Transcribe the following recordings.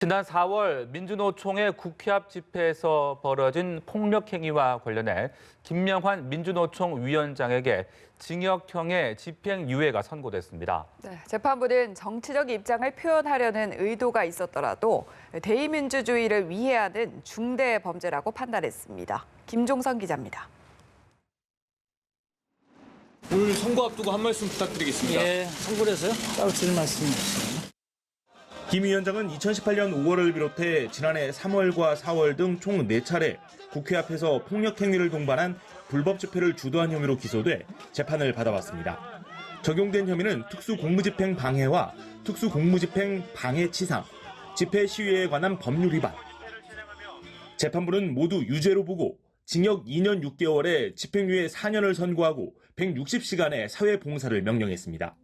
지난 4월 민주노총의 국회 앞 집회에서 벌어진 폭력 행위와 관련해 김명환 민주노총 위원장에게 징역형의 집행유예가 선고됐습니다. 네, 재판부는 정치적 입장을 표현하려는 의도가 있었더라도 대의민주주의를 위해하는 중대 범죄라고 판단했습니다. 김종선 기자입니다. 오늘 선거 앞두고 한 말씀 부탁드리겠습니다. 예, 선거에서요? 따로 드릴 말씀이 없어요. 김 위원장은 2018년 5월을 비롯해 지난해 3월과 4월 등 총 4차례 국회 앞에서 폭력 행위를 동반한 불법 집회를 주도한 혐의로 기소돼 재판을 받아왔습니다. 적용된 혐의는 특수공무집행 방해와 특수공무집행 방해치상, 집회 시위에 관한 법률 위반. 재판부는 모두 유죄로 보고 징역 2년 6개월에 집행유예 4년을 선고하고 160시간의 사회봉사를 명령했습니다.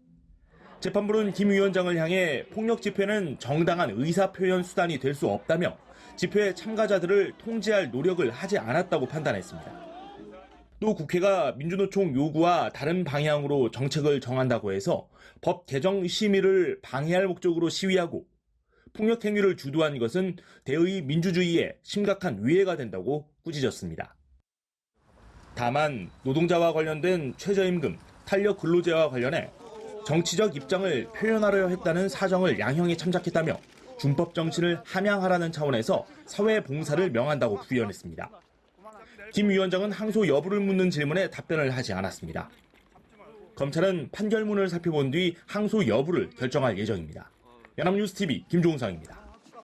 재판부는 김 위원장을 향해 폭력 집회는 정당한 의사 표현 수단이 될 수 없다며 집회 참가자들을 통제할 노력을 하지 않았다고 판단했습니다. 또 국회가 민주노총 요구와 다른 방향으로 정책을 정한다고 해서 법 개정 심의를 방해할 목적으로 시위하고 폭력 행위를 주도한 것은 대의 민주주의에 심각한 위해가 된다고 꾸짖었습니다. 다만 노동자와 관련된 최저임금, 탄력 근로제와 관련해 정치적 입장을 표현하려 했다는 사정을 양형에 참작했다며 준법 정신을 함양하라는 차원에서 사회 봉사를 명한다고 부연했습니다. 김 위원장은 항소 여부를 묻는 질문에 답변을 하지 않았습니다. 검찰은 판결문을 살펴본 뒤 항소 여부를 결정할 예정입니다. 연합뉴스 TV 김종상입니다.